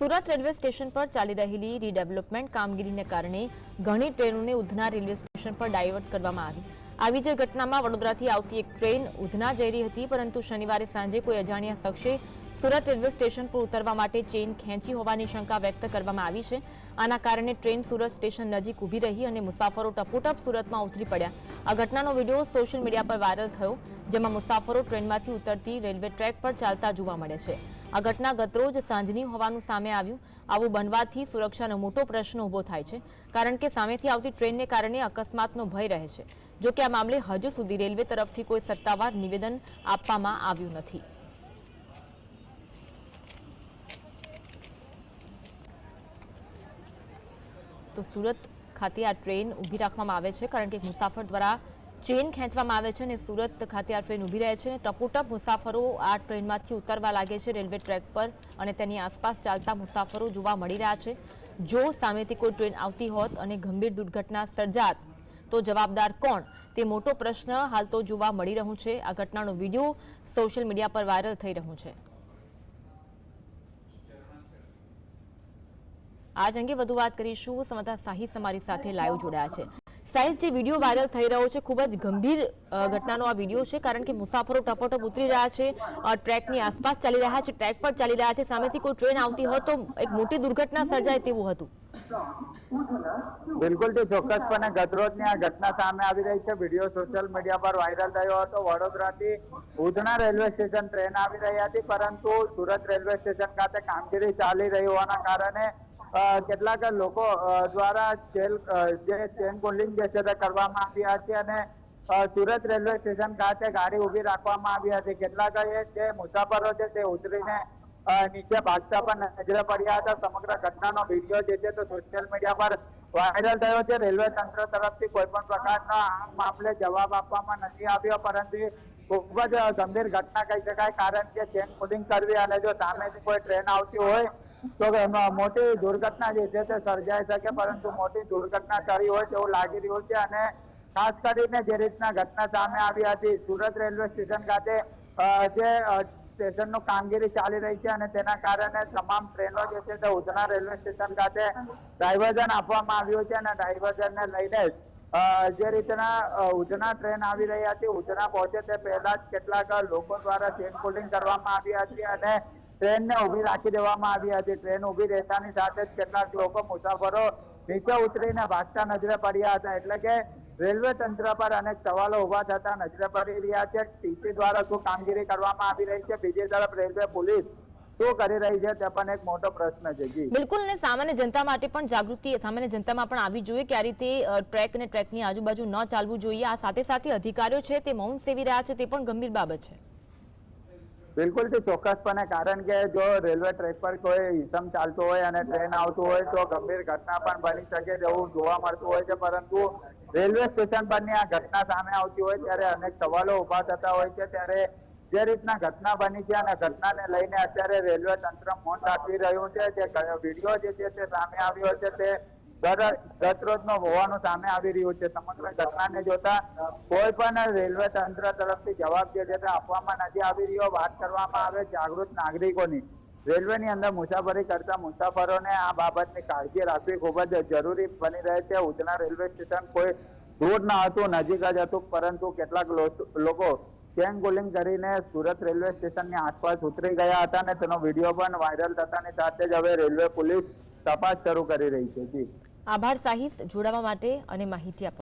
Surat railway station પર ચાલી રહેલી રીડેવલપમેન્ટ કામગીરીને કારણે ઘણી ટ્રેનોને ઉધના રેલવે સ્ટેશન પર ડાયવર્ટ કરવામાં આવી. આવી જ ઘટનામાં વડોદરાથી આવતી એક ટ્રેન ઉધના જઈ રહી હતી, પરંતુ શનિવારે સાંજે કોઈ અજાણ્યા શખ્સે સુરત રેલવે સ્ટેશન પર ઉતરવા માટે ચેઇન ખેંચી હોવાની શંકા વ્યક્ત કરવામાં આવી છે. આના કારણે ટ્રેન સુરત સ્ટેશન નજીક ઊભી રહી અને મુસાફરો ટપોટપ સુરતમાં ઉતરી પડ્યા. આ ઘટનાનો વીડિયો સોશિયલ મીડિયા પર વાયરલ થયો, જેમાં મુસાફરો ટ્રેનમાંથી ઉતરતી રેલવે ટ્રેક પર ચાલતા જોવા મળે છે. આ ઘટના ગતરોજ સાંજની હોવાનું સામે આવ્યું. આવું બનવાથી સુરક્ષાનો મોટો પ્રશ્ન ઊભો થાય છે, કારણ કે સામેથી આવતી ટ્રેનને કારણે અકસ્માતનો ભય રહે છે. જો કે આ મામલે હજુ સુધી રેલવે તરફથી કોઈ સત્તાવાર નિવેદન આપવામાં આવ્યું નથી. તો સુરત ખાતે આ ટ્રેન ઊભી રાખવામાં આવે છે, કારણ કે મુસાફર દ્વારા ચેન ખેંચવામાં આવે છે અને સુરત ખાતે આ ટ્રેન ઊભી રહે છે અને ટપોટપ મુસાફરો આ ટ્રેનમાંથી ઉતરવા લાગે છે રેલવે ટ્રેક પર અને તેની આસપાસ ચાલતા મુસાફરો જોવા મળી રહ્યા છે. જો સામેથી કોઈ ટ્રેન આવતી હોત અને ગંભીર દુર્ઘટના સર્જાત, તો જવાબદાર કોણ? તે મોટો પ્રશ્ન હાલ તો જોવા મળી રહ્યું છે. આ ઘટનાનો વીડિયો સોશિયલ મીડિયા પર વાયરલ થઈ રહ્યું છે. આજ અંગે વધુ વાત કરીશું. સમતા સાહી અમારી સાથે લાઈવ જોડાયા છે. સાહિસ જે વીડિયો વાયરલ થઈ રહ્યો છે, ખૂબ જ ગંભીર ઘટનાનો આ વીડિયો છે, કારણ કે મુસાફરો ટપોટપ ઉતરી રહ્યા છે ટ્રેકની આસપાસ ચાલી રહ્યા છે, ટ્રેક પર ચાલી રહ્યા છે, સામેથી કોઈ ટ્રેન આવતી હોત તો એક મોટી દુર્ઘટના સર્જાય તેવું હતું. બિલકુલથી ચોક્કસપણે ગતરોજની આ ઘટના સામે આવી રહી છે. વીડિયો સોશિયલ મીડિયા પર વાયરલ થયો હતો. વડોદરાથી ઉધના રેલવે સ્ટેશન ટ્રેન આવી રહી હતી, પરંતુ સુરત રેલવે સ્ટેશન ખાતે કામગીરી ચાલી રહી હોવાના કારણે કેટલાક લોકો દ્વારા જેલ જે ચેન કોલિંગ જે છે તે કરવામાં આવી હતી અને સુરત રેલવે સ્ટેશન ખાતે ગાડી ઊભી રાખવામાં આવી હતી. કેટલાક જે મુસાફરો છે તે ઉતરીને નીચે ભાગતા પણ નજરે પડ્યા હતા. સમગ્ર ઘટનાનો વીડિયો જે છે તે સોશિયલ મીડિયા પર વાયરલ થયો છે. રેલવે તંત્ર તરફથી કોઈ પણ પ્રકારના આ મામલે જવાબ આપવામાં નથી આવ્યો, પરંતુ ખૂબ જ ગંભીર ઘટના કહી શકાય. કારણ કે ચેન પુલિંગ કરવી અને જો સામેથી કોઈ ટ્રેન આવતી હોય તો મોટી દુર્ઘટના જે છે તે સર્જાઈ શકે, પરંતુ મોટી દુર્ઘટના કરી હોય તેવું લાગી રહ્યું છે અને ખાસ કરીને જે રીતના ઘટના સામે આવી હતી, સુરત રેલવે સ્ટેશન ખાતે જે સ્ટેશનનું કામગીરી ચાલી રહી છે અને તેના કારણે તમામ ટ્રેનો જે છે તે ઉધના રેલવે સ્ટેશન ખાતે ડાયવર્ઝન આપવામાં આવ્યું છે અને ડાયવર્ઝનને લઈને જે રીતના ઉધના ટ્રેન આવી રહી હતી, ઉધના પહોંચે તે પહેલા જ કેટલાક લોકો દ્વારા ચેન પુલિંગ કરવામાં આવી હતી અને ટ્રેનને ઊભી રાખી દેવામાં આવી હતી. ટ્રેન ઊભી રહેતાની સાથે જ કેટલાક લોકો મુસાફરો નીચે ઉતરીને ભાગતા નજરે પડ્યા હતા. એટલે કે રેલવે તંત્ર પર અનેક સવાલો ઊભા થતા નજરે પડી રહ્યા છે. ટીસી દ્વારા શું કામગીરી કરવામાં આવી રહી છે? બીજી તરફ રેલવે પોલીસ શું કરી રહી છે તે પણ એક મોટો પ્રશ્ન છે બિલકુલ, અને સામાન્ય જનતા માટે પણ જાગૃતિ, સામાન્ય જનતામાં પણ આવી જોઈએ કે આ રીતે ટ્રેક અને ટ્રેકની આજુબાજુ ન ચાલવું જોઈએ. આ સાથે સાથે અધિકારીઓ છે તે મૌન સેવી રહ્યા છે. તે પણ ગંભીર બાબત છે. બિલકુલથી ચોક્કસપણે, કારણ કે જો રેલવે ટ્રેક પર કોઈ હિસમ ચાલતો હોય અને ટ્રેન આવતું હોય, તો ગંભીર ઘટના પણ બની શકે તેવું જોવા મળતું હોય છે. પરંતુ રેલવે સ્ટેશન પરની આ ઘટના સામે આવતી હોય, ત્યારે અનેક સવાલો ઊભા થતા હોય છે. ત્યારે જે રીતના ઘટના બની છે અને ઘટનાને લઈને અત્યારે રેલવે તંત્ર મૌન રાખી રહ્યું છે. જે વીડિયો જે છે તે સામે આવ્યો છે તે ગત રોજનો હોવાનું સામે આવી રહ્યું છે. સમગ્ર ઘટનાને જોતા કોઈ પણ રેલવે તંત્ર તરફથી જવાબ જે છે આપવામાં નથી આવી રહ્યો. વાત કરવામાં આવે જાગૃત નાગરિકોની. રેલવેની અંદર મુસાફરી કરતા મુસાફરોને આ બાબતની કાળજી રાખવી ખૂબ જ જરૂરી બની રહે છે. ઉધના રેલવે સ્ટેશન કોઈ દૂર ન હતું, નજીક જ હતું, પરંતુ કેટલાક લોકો ચેન ગોલિંગ કરીને સુરત રેલવે સ્ટેશનની આસપાસ ઉતરી ગયા હતા અને તેનો વીડિયો પણ વાયરલ થતાની સાથે જ હવે રેલવે પોલીસ તપાસ શરૂ કરી રહી છે. જી. આભાર સાહિસ જોડાવા માટે અને માહિતી આપવા